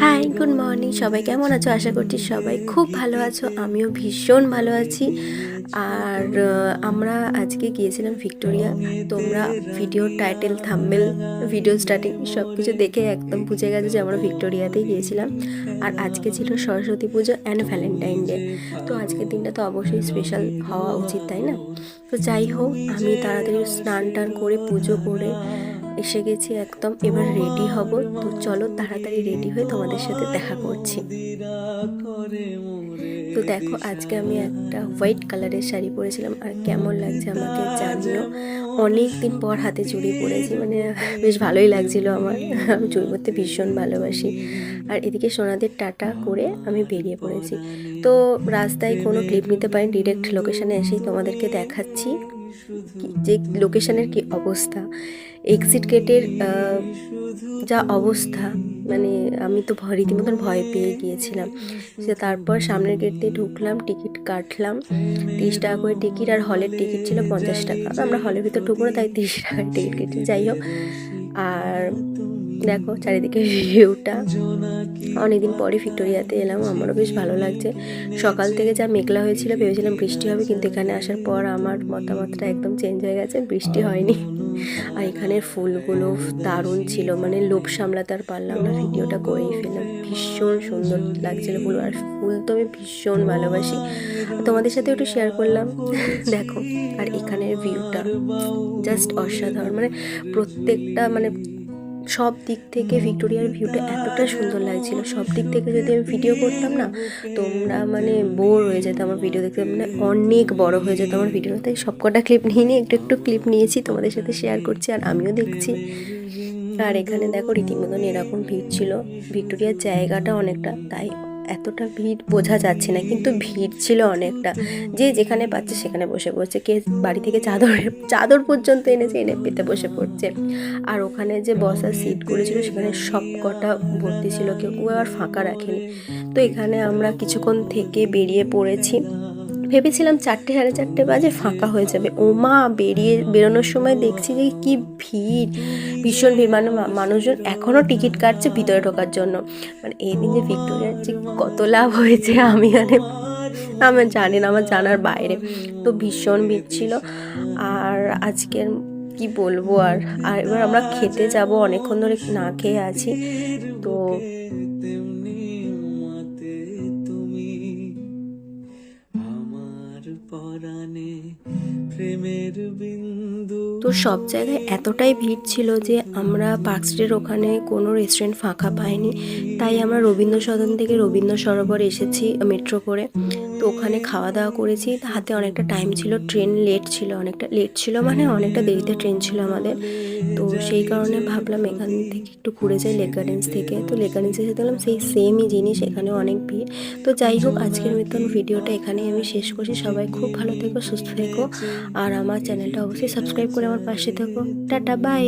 Hi good morning সবাই কেমন আছো? আশা করছি সবাই খুব ভালো আছো। আমিও ভীষণ ভালো আছি। আর আমরা আজকে গিয়েছিলাম ভিক্টোরিয়া। তোমরা video title thumbnail video starting সব কিছু দেখে একদম বুঝে গেছে যে আমরা ভিক্টোরিয়াতেই গিয়েছিলাম। আর আজকে ছিল সরস্বতী পুজো অ্যান্ড ভ্যালেন্টাইন ডে তো আজকের দিনটা তো অবশ্যই স্পেশাল হওয়া উচিত, তাই না? তো যাই হোক, আমি তাড়াতাড়ি স্নান টান করে পুজো করে এসে গেছি একদম, এবার রেডি হব। তো চলো তাড়াতাড়ি রেডি হয়ে তোমাদের সাথে দেখা করছি। তো দেখো, আজকে আমি একটা হোয়াইট কালারের শাড়ি পরেছিলাম। আর কেমন লাগছে আমাকে জানিও। অনেক দিন পর হাতে চুড়ি পরেছি মানে বেশ ভালোই লাগছিল আমার। আমি চুড়ি পরতে ভীষণ ভালোবাসি। আর এদিকে সোনাদের টাটা করে আমি বেরিয়ে পড়েছি। তো রাস্তায় কোনো ক্লিপ নিতে পারি ডিরেক্ট লোকেশানে এসেই তোমাদেরকে দেখাচ্ছি যে লোকেশানের কি অবস্থা। এক্সিট গেটের যা অবস্থা মানে আমি তো রীতিমতন ভয় পেয়ে গিয়েছিলাম। সে তারপর সামনের গেট দিয়ে ঢুকলাম, টিকিট কাটলাম, তিরিশ টাকা করে টিকিট আর হলের টিকিট ছিল পঞ্চাশ টাকা। আমরা হলের ভিতর ঢুকবো তাই তিরিশ টাকার টিকিট কেটে যাই হোক। আর দেখো চারিদিকে ভিউটা। অনেকদিন পরে ভিক্টোরিয়াতে এলাম, আমারও বেশ ভালো লাগছে। সকাল থেকে যা মেঘলা হয়েছিল, ভেবেছিলাম বৃষ্টি হবে, কিন্তু এখানে আসার পর আমার মতামতটা একদম চেঞ্জ হয়ে গেছে, বৃষ্টি হয়নি। আর এখানের ফুলগুলো দারুণ ছিল মানে লোভ সামলাতে আর পারলাম না, ভিডিওটা করেই ফেললাম। ভীষণ সুন্দর লাগছিল ফুল, আর ফুল তো আমি ভীষণ ভালোবাসি। তোমাদের সাথে একটু শেয়ার করলাম, দেখো। আর এখানের ভিউটা জাস্ট অসাধারণ মানে প্রত্যেকটা মানে সব দিক থেকে ভিক্টোরিয়ার ভিউটা এতটা সুন্দর লাগছিল। সব দিক থেকে যদি আমি ভিডিও করতাম না, তোমরা মানে বোর হয়ে যেত আমার ভিডিও দেখতে মানে অনেক বড় হয়ে যেত আমার ভিডিও তাই সব কটা ক্লিপ নিয়ে নিয়ে একটু একটু ক্লিপ নিয়েছি, তোমাদের সাথে শেয়ার করছি আর আমিও দেখছি। আর এখানে দেখো রীতিমতন এরকম ভিড় ছিল। ভিক্টোরিয়ার জায়গাটা অনেকটা, তাই এতটা ভিড় বোঝা যাচ্ছে না, কিন্তু ভিড় ছিল অনেকটা। যে যেখানে পাচ্ছে সেখানে বসে পড়ছে। কে বাড়ি থেকে চাদর চাদর পর্যন্ত এনেছে, এনে পেতে বসে পড়ছে। আর ওখানে যে বসার সিটগুলো ছিল সেখানে সব কটা ভর্তি ছিল। কেউ আর ফাঁকা রাখেনি। তো এখানে আমরা কিছুক্ষণ থেকে বেরিয়ে পড়েছি। ভেবেছিলাম চারটে সাড়ে চারটে বাজে ফাঁকা হয়ে যাবে। ও মা, বেরিয়ে বেরোনোর সময় দেখছি যে কি ভিড়। ভীষণ ভিড়। মানে মানুষজন এখনও টিকিট কাটছে ভিতরে ঢোকার জন্য। মানে এই দিন যে ভিক্টোরিয়ার যে কত লাভ হয়েছে, আমি মানে আমার জানি না, আমার জানার বাইরে। তো ভীষণ ভিড় ছিল। আর আজকের কি বলব আর? আর এবার আমরা খেতে যাব, অনেকক্ষণ ধরে না খেয়ে আছি। তো তো সব জায়গায় এতটাই ভিড় ছিল যে আমরা পার্ক স্ট্রিটের ওখানে কোনো রেস্টুরেন্ট ফাঁকা পাইনি। তাই আমরা রবীন্দ্র সদন থেকে রবীন্দ্র সরোবর এসেছি মেট্রো করে। তো ওখানে খাওয়া দাওয়া করেছি। হাতে অনেকটা টাইম ছিল ট্রেন লেট ছিল, অনেকটা লেট ছিল মানে অনেকটা দেরিতে ট্রেন ছিল আমাদের। তো সেই কারণে ভাবলাম এখান থেকে একটু ঘুরে যাই লেক গার্ডেন্স থেকে। তো লেক গার্ডেন্সে এসে দেখলাম সেই সেমই জিনিস এখানেও অনেক ভিড়। তো যাই হোক, আজকের মতন ভিডিওটা এখানেই আমি শেষ করছি। সবাই খুব ভালো থেকো, সুস্থ থেকো। আর আমার চ্যানেলটা অবশ্যই সাবস্ক্রাইব করে আমার পাশে থেকো। Tata bye